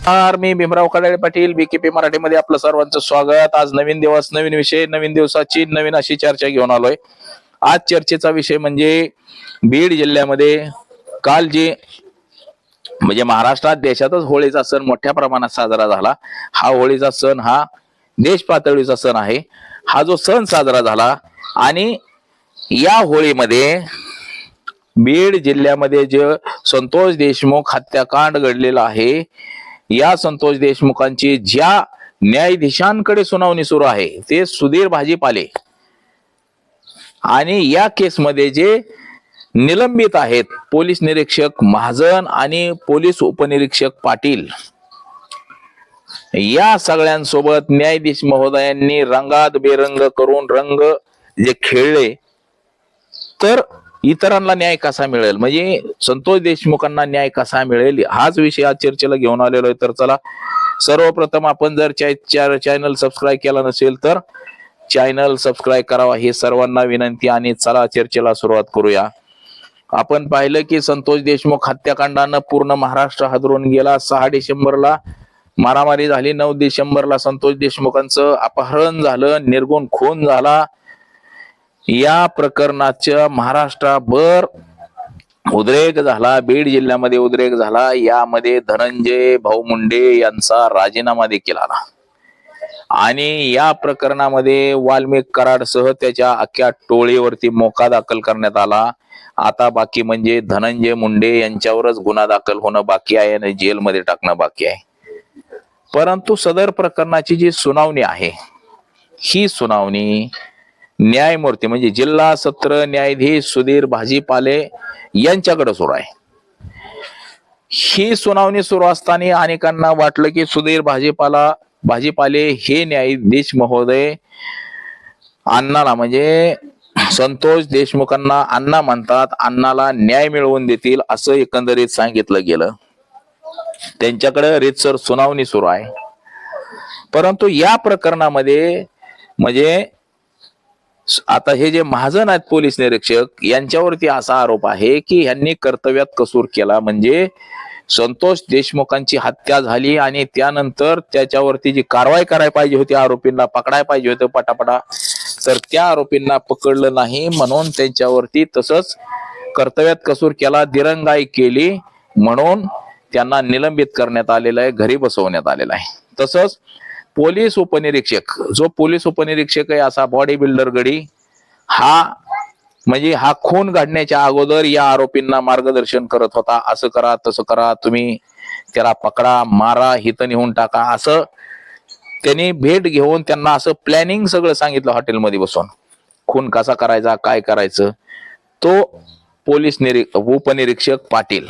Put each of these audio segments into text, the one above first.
नमस्कार मी भीमराव कडाळे पाटील बीकेपी मराठीमध्ये आपलं सर्वांचं स्वागत. आज नवीन दिवस नवीन विषय नवीन दिवसाची नवीन अशी चर्चा घेऊन आलोय. आज चर्चेचा विषय म्हणजे बीड जिल्ह्यामध्ये काल जे म्हणजे महाराष्ट्रात देशातच होळीचा सण मोठ्या प्रमाणात साजरा झाला. हा होळीचा सण हा देश पातळीचा सण आहे. हा जो सण साजरा झाला आणि या होळीमध्ये बीड जिल्ह्यामध्ये जे संतोष देशमुख हत्याकांड घडलेला आहे या संतोष देशमुखांची ज्या न्यायाधीशांकडे सुनावणी सुरू आहे ते सुधीर भाजीपाले. आणि या केसमध्ये जे निलंबित आहेत पोलीस निरीक्षक महाजन आणि पोलीस उपनिरीक्षक पाटील. या सगळ्यांसोबत न्यायाधीश महोदयांनी रंगात बेरंग करून रंग जे खेळले तर इतरांना न्याय कसा मिळेल? म्हणजे संतोष देशमुखांना न्याय कसा मिळेल? हाच विषय आज चर्चेला घेऊन आलेलो आहे. तर चला सर्वप्रथम आपण जर चॅनल सबस्क्राईब केला नसेल तर चॅनल सबस्क्राईब करावा. हे सर्वांना विनंती आणि चला चर्चेला सुरुवात करूया. आपण पाहिलं की संतोष देशमुख हत्याकांडानं पूर्ण महाराष्ट्र हादरून गेला. सहा डिसेंबरला मारामारी झाली. नऊ डिसेंबरला संतोष देशमुखांचं अपहरण झालं. निर्गुण खून झाला. या प्रकरणाच्या महाराष्ट्राभर उद्रेक झाला बीड जिल्ह्यामध्ये उद्रेक झाला यामध्ये धनंजय भाऊ मुंडे यांचा राजीनामा देखील आला. आणि या प्रकरणामध्ये वाल्मिक कराडसह त्याच्या अख्ख्या टोळीवरती मोका दाखल करण्यात आला. आता बाकी म्हणजे धनंजय मुंडे यांच्यावरच गुन्हा दाखल होणं बाकी आहे आणि जेलमध्ये टाकणं बाकी आहे. परंतु सदर प्रकरणाची जी सुनावणी आहे ही सुनावणी न्यायमूर्ती म्हणजे जिल्हा सत्र न्यायाधीश सुधीर भाजीपाले यांच्याकडे सुरू आहे. ही सुनावणी सुरू असताना अनेकांना वाटलं की सुधीर भाजीपाला भाजीपाले हे न्यायाधीश महोदय अण्णाला म्हणजे संतोष देशमुखांना अण्णा म्हणतात अण्णाला न्याय मिळवून देतील असं एकंदरीत सांगितलं गेलं. त्यांच्याकडे रीतसर सुनावणी सुरू आहे. परंतु या प्रकरणामध्ये म्हणजे आता हे जे महाजन आहेत पोलीस निरीक्षक यांच्यावरती असा आरोप आहे की यांनी कर्तव्यात कसूर केला. म्हणजे संतोष देशमुखांची हत्या झाली आणि त्यानंतर त्याच्यावरती जी कारवाई करायला पाहिजे होती आरोपींना पकडायला पाहिजे होतं पटापटा तर त्या आरोपींना पकडलं नाही म्हणून त्यांच्यावरती तसंच कर्तव्यात कसूर केला दिरंगाई केली म्हणून त्यांना निलंबित करण्यात आलेलं आहे घरी बसवण्यात आलेलं आहे. तसंच पोलीस उपनिरीक्षक जो पोलीस उपनिरीक्षक आहे असा बॉडी बिल्डर गडी हा म्हणजे हा खून घडण्याच्या अगोदर या आरोपींना मार्गदर्शन करत होता. असं करा तसं करा तुम्ही त्याला पकडा मारा हित नेऊन टाका असं त्यांनी भेट घेऊन त्यांना असं प्लॅनिंग सगळं सांगितलं हॉटेलमध्ये बसून. खून कसा करायचा काय करायचं तो पोलीस निरी उपनिरीक्षक पाटील.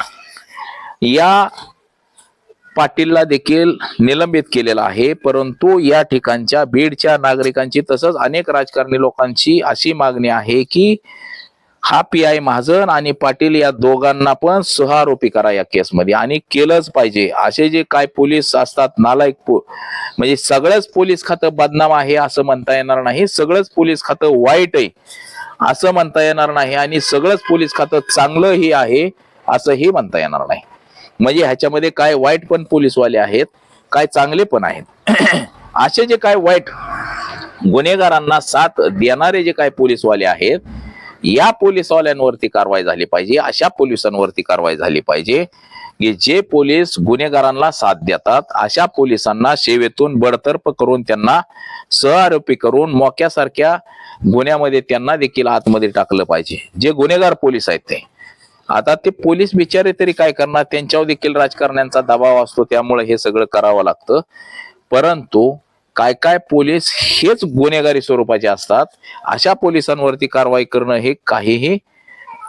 या पाटीलला देखील निलंबित केलेला आहे. परंतु या ठिकाणच्या बीडच्या नागरिकांची तसंच अनेक राजकारणी लोकांची अशी मागणी आहे की हा पी आय महाजन आणि पाटील या दोघांना पण सहारोपी करा या केसमध्ये. आणि केलंच पाहिजे. असे जे काय पोलीस असतात नालायक म्हणजे सगळंच पोलीस खातं बदनाम आहे असं म्हणता येणार नाही. सगळंच पोलीस खातं वाईट आहे असं म्हणता येणार नाही. आणि सगळंच पोलीस खातं चांगलंही आहे असंही म्हणता येणार नाही. म्हणजे ह्याच्यामध्ये काय वाईट पण पोलीसवाले आहेत काय चांगले पण आहेत. असे जे काय वाईट गुन्हेगारांना साथ देणारे जे काय पोलीसवाले आहेत या पोलीसवाल्यांवरती कारवाई झाली पाहिजे अशा पोलिसांवरती कारवाई झाली पाहिजे की जे पोलीस गुन्हेगारांना साथ देतात अशा पोलिसांना सेवेतून बडतर्फ करून त्यांना सहआरोपी करून मोक्यासारख्या गुन्ह्यामध्ये त्यांना देखील आतमध्ये टाकलं पाहिजे. जे गुन्हेगार पोलीस आहेत ते. आता ते पोलीस बिचारे तरी काय करणार? त्यांच्यावर देखील राजकारण्यांचा दबाव असतो त्यामुळे हे सगळं करावं लागतं. परंतु काय काय पोलीस हेच गुन्हेगारी स्वरूपाचे असतात अशा पोलिसांवरती कारवाई करणं हे काहीही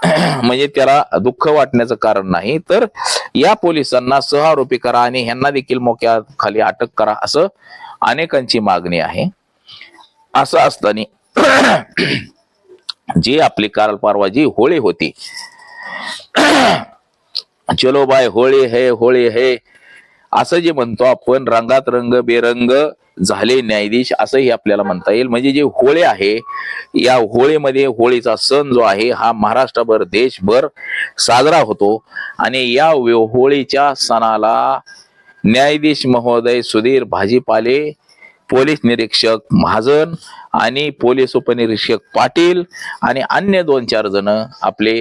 म्हणजे त्याला दुःख वाटण्याचं कारण नाही. तर या पोलिसांना सहआरोपी करा आणि ह्यांना देखील मोक्या खाली अटक करा असं अनेकांची मागणी आहे. असं असताना जी आपली काल परवा जी होळी होती चलो बाय होळी है होळी है. असं जे म्हणतो आपण रंगात रंग बेरंग झाले न्यायाधीश असंही आपल्याला म्हणता येईल. म्हणजे जे होळी आहे या होळीमध्ये होळीचा सण जो आहे हा महाराष्ट्रभर देशभर साजरा होतो. आणि या होळीच्या सणाला न्यायाधीश महोदय सुधीर भाजीपाले पोलीस निरीक्षक महाजन आणि पोलीस उपनिरीक्षक पाटील आणि अन्य दोन चार जण आपले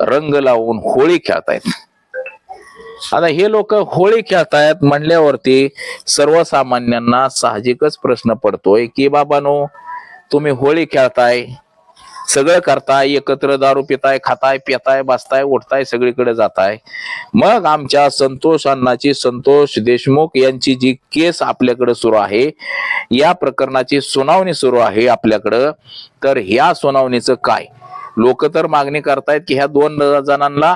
रंग लावून होळी खेळतायत. आता हे लोक होळी खेळतायत म्हणल्यावरती सर्वसामान्यांना साहजिकच प्रश्न पडतोय की बाबानो तुम्ही होळी खेळताय सगळं करताय एकत्र दारू पिताय खाताय पिताय बसताय उठताय सगळीकडे जाताय. मग आमच्या संतोष अण्णाची संतोष देशमुख यांची जी केस आपल्याकडे सुरू आहे या प्रकरणाची सुनावणी सुरू आहे आपल्याकडं. तर ह्या सुनावणीचं काय? लोक तर मागणी करतायत की ह्या दोन जणांना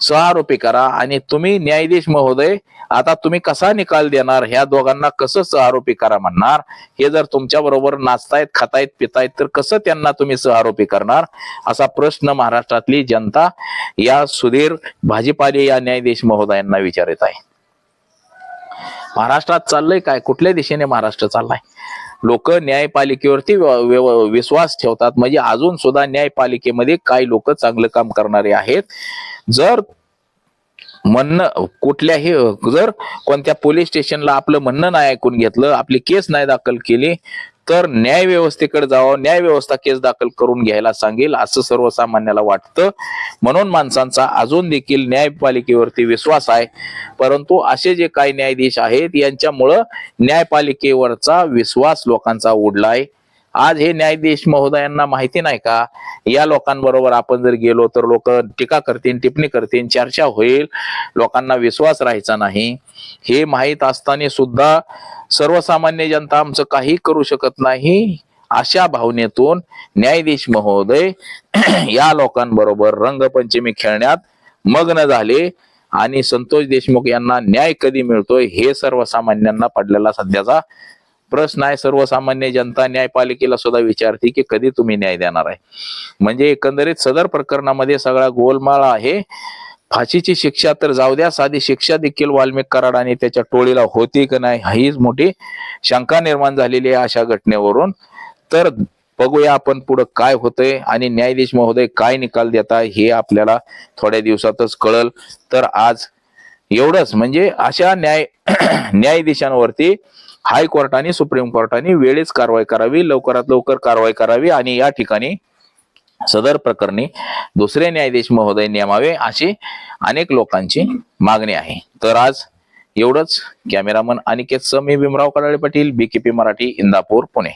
सहारोपी करा आणि तुम्ही न्यायाधीश महोदय आता तुम्ही कसा निकाल देणार? ह्या दोघांना कसं सहारोपी करा म्हणणार? हे जर तुमच्या बरोबर नाचतायत खातायत पितायत तर कसं त्यांना तुम्ही सहारोपी करणार? असा प्रश्न महाराष्ट्रातली जनता या सुधीर भाजीपाले या न्यायाधीश महोदयांना विचारित आहे. महाराष्ट्रात चाललंय काय? कुठल्या दिशेने महाराष्ट्र चाललाय? लोक न्यायपालिकेवरती विश्वास ठेवतात. म्हणजे अजून सुद्धा न्यायपालिकेमध्ये काही लोक चांगलं काम करणारे आहेत. जर म्हणणं कुठल्याही जर कोणत्या पोलीस स्टेशनला आपलं म्हणणं नाही ऐकून घेतलं आपली केस नाही दाखल केली तर न्यायव्यवस्थेकडे जावं न्याय व्यवस्था केस दाखल करून घ्यायला सांगेल असं सर्वसामान्याला वाटतं. म्हणून माणसांचा अजून देखील न्यायपालिकेवरती विश्वास आहे. परंतु असे जे काही न्यायाधीश आहेत यांच्यामुळं न्यायपालिकेवरचा विश्वास लोकांचा उडलाय. आज हे न्यायाधीश महोदयांना माहिती नाही का? या लोकांबरोबर आपण जर गेलो तर लोक टीका करतील टिप्पणी करतील चर्चा होईल. लोकांना विश्वास राहायचा नाही. हे माहीत असताना सुद्धा सर्वसामान्य जनता आमचं काही करू शकत नाही. अशा भावनेतून न्यायाधीश महोदय या लोकांबरोबर रंगपंचमी खेळण्यात मग्न झाले आणि संतोष देशमुख यांना न्याय कधी मिळतोय हे सर्वसामान्यांना पडलेला सध्याचा प्रश्न आहे सर्वसामान्य जनता न्यायपालिकेला सुद्धा विचारते की कधी तुम्ही न्याय देणार आहे? म्हणजे एकंदरीत सदर प्रकरणामध्ये सगळा गोलमाळ आहे. फाशीची शिक्षा तर जाऊ द्या साधी शिक्षा देखील वाल्मिक कराड आणि त्याच्या टोळीला होती की नाही हीच मोठी शंका निर्माण झालेली आहे अशा घटनेवरून. तर बघूया आपण पुढं काय होतंय आणि न्यायाधीश महोदय काय निकाल देताय हे आपल्याला थोड्या दिवसातच कळल. तर आज एवढंच. म्हणजे अशा न्याय न्यायाधीशांवरती हायकोर्टाने सुप्रीम कोर्टाने वेळेच कारवाई करावी लवकरात लवकर कारवाई करावी आणि या ठिकाणी सदर प्रकरणी दुसरे न्यायाधीश महोदय नेमावे अशी अनेक लोकांची मागणी आहे. तर आज एवढंच. Cameraman Aniket Sami Bhimrao Kadale Patil B K P Marathi Indapur Pune.